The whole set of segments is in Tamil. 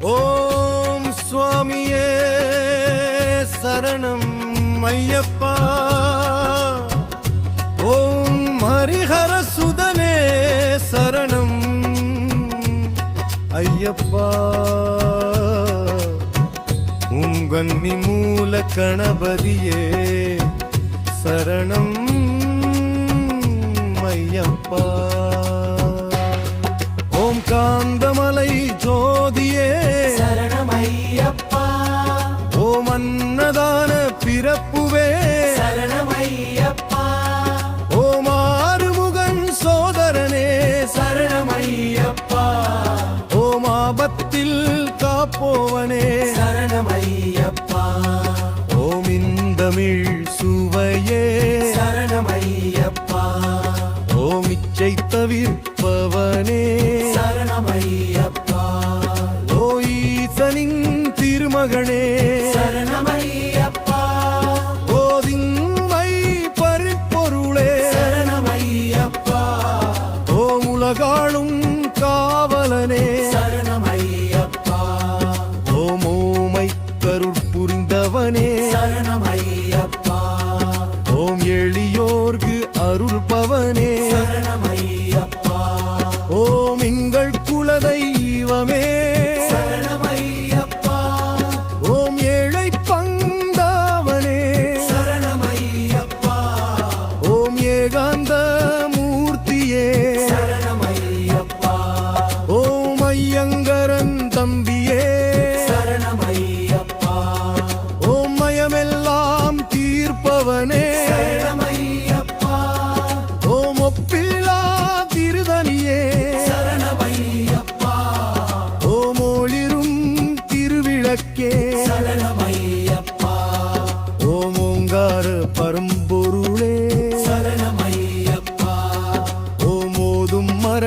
ஓம் சுவாமியே சரணம் ஐயப்பா. ஓம் ஹரிஹர சுதனே சரணம் ஐயப்பா. உங்கன் மூல கணபதியே சரணம் ஐயப்பா. ஓம் காந்தமலை நோயை தவிர்ப்பவனே சரணமையப்பா நோயீசனின் திருமகனே.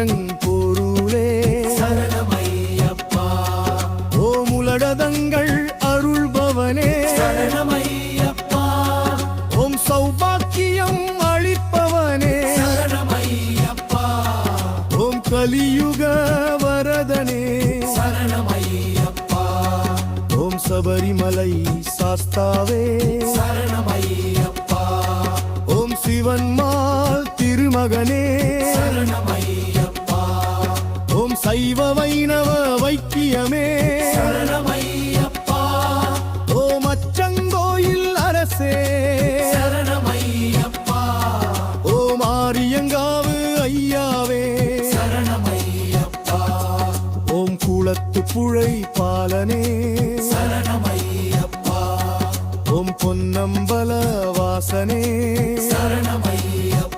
சரண் போருளே. சரணமையப்பா. ஓமுலடதங்கள் அருள்பவனே. சரணமையப்பா. ஓம் சௌபாக்கியம் அளிப்பவனே. சரணமையப்பா. ஓம் கலியுக வரதனே. சரணமையப்பா. ஓம் சபரிமலை சாஸ்தாவே. ஓம் சிவன்மால் திருமகனே. புழை பாலனே சரணமையப்பா. உம் பொன்னம்பல வாசனே. சரணமையப்பா.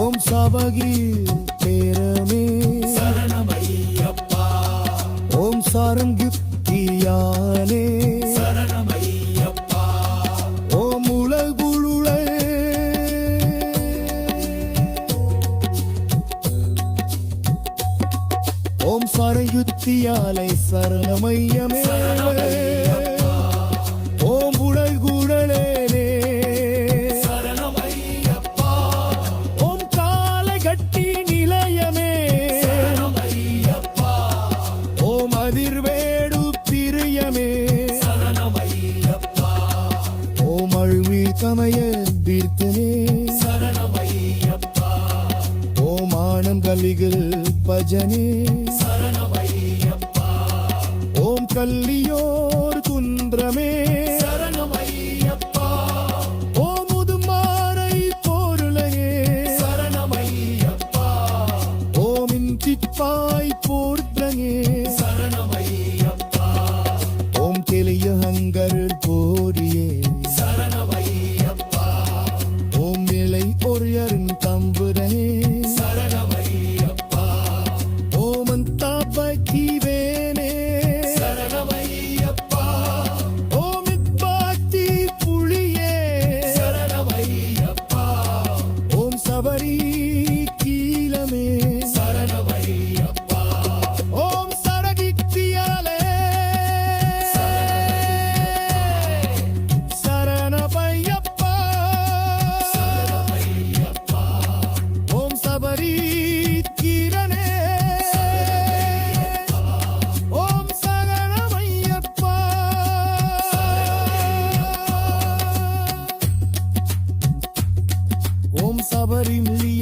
ஓம் சாபகி பேரமே சரணமையப்பா ஓம் சாரங்கு தீயானே. சரணமையப்பா ஓம் உலகுளுளே. ஓம் சரயுத்தியாலை சரணமையமே. சರಣமய பீர்த்தனே ஓமானம் கலிகள் பஜனே. ஓம் கல்லியோர் குன்றமே.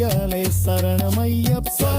ஐயாலே சரணமையப்பா